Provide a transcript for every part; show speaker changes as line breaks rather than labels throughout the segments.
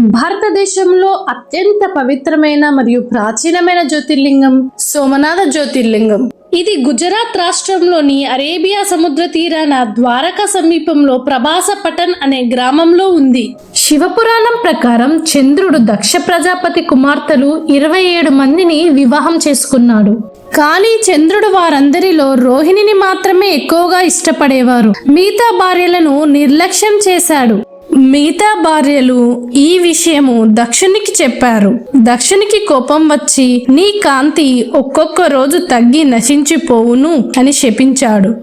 భారతదేశంలో అత్యంత పవిత్రమైన మరియు ప్రాచీనమైన జ్యోతిర్లింగం సోమనాథ జ్యోతిర్లింగం. ఇది గుజరాత్ రాష్ట్రంలోని అరేబియా సముద్ర తీరాన ద్వారకా సమీపంలో ప్రభాస పటన్ అనే గ్రామంలో ఉంది. శివపురాణం ప్రకారం చంద్రుడు దక్ష ప్రజాపతి కుమార్తెలు ఇరవై ఏడు మందిని వివాహం చేసుకున్నాడు. కానీ చంద్రుడు వారందరిలో రోహిణిని మాత్రమే ఎక్కువగా ఇష్టపడేవారు. మిగతా భార్యలను నిర్లక్ష్యం చేశాడు. మిగతా భార్యలు ఈ విషయము దక్షునికి చెప్పారు. దక్షునికి కోపం వచ్చి నీ కాంతి ఒక్కొక్క రోజు తగ్గి నశించిపోవును అని శపించాడు.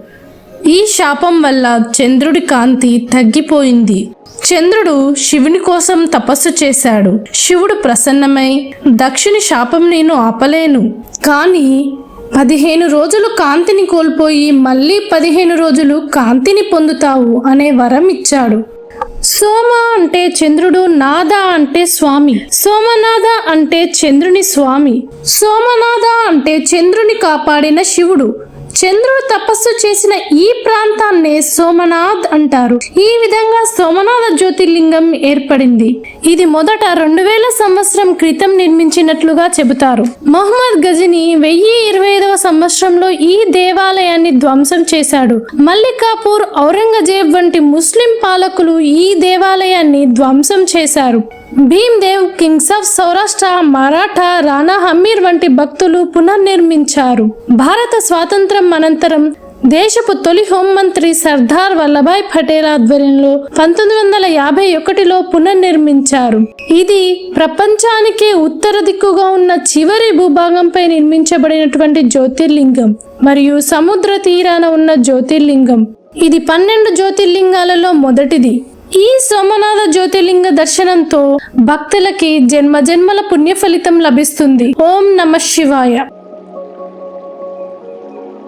ఈ శాపం వల్ల చంద్రుడి కాంతి తగ్గిపోయింది. చంద్రుడు శివుని కోసం తపస్సు చేశాడు. శివుడు ప్రసన్నమై దక్షుని శాపం నేను ఆపలేను. కానీ పదిహేను రోజులు కాంతిని కోల్పోయి మళ్ళీ పదిహేను రోజులు కాంతిని పొందుతావు అనే వరం ఇచ్చాడు. సోమ అంటే చంద్రుడు నాద అంటే స్వామి. సోమనాథ అంటే చంద్రుని స్వామి. సోమనాథ అంటే చంద్రుని కాపాడిన శివుడు. చంద్రుడు తపస్సు చేసిన ఈ ప్రాంతాన్నే సోమనాథ్ అంటారు. ఈ విధంగా సోమనాథ జ్యోతిర్లింగం ఏర్పడింది. ఇది మొదట రెండు వేల సంవత్సరం క్రితం నిర్మించినట్లుగా చెబుతారు. మొహమ్మద్ గజని సంవత్సరంలో ఈ దేవాలయాన్ని ధ్వంసం చేశాడు. మల్లికాపూర్ ఔరంగజేబ్ వంటి ముస్లిం పాలకులు ఈ దేవాలయాన్ని ధ్వంసం చేశారు. భీమ్దేవ్ కింగ్స్ ఆఫ్ సౌరాష్ట్ర మరాఠా రాణా హమీర్ వంటి భక్తులు పునర్నిర్మించారు. భారత స్వాతంత్రం అనంతరం దేశపు తొలి హోంమంత్రి సర్దార్ వల్లభాయ్ పటేల్ ఆధ్వర్యంలో పంతొమ్మిది వందల యాభై ఒకటిలో పునర్నిర్మించారు. ఇది ప్రపంచానికే ఉత్తర దిక్కుగా ఉన్న చివరి భూభాగంపై నిర్మించబడినటువంటి జ్యోతిర్లింగం మరియు సముద్ర తీరాన ఉన్న జ్యోతిర్లింగం. ఇది పన్నెండు జ్యోతిర్లింగాలలో మొదటిది. ఈ సోమనాథ జ్యోతిర్లింగ దర్శనంతో భక్తులకి జన్మ జన్మల పుణ్య ఫలితం లభిస్తుంది. ఓం నమ శివాయ.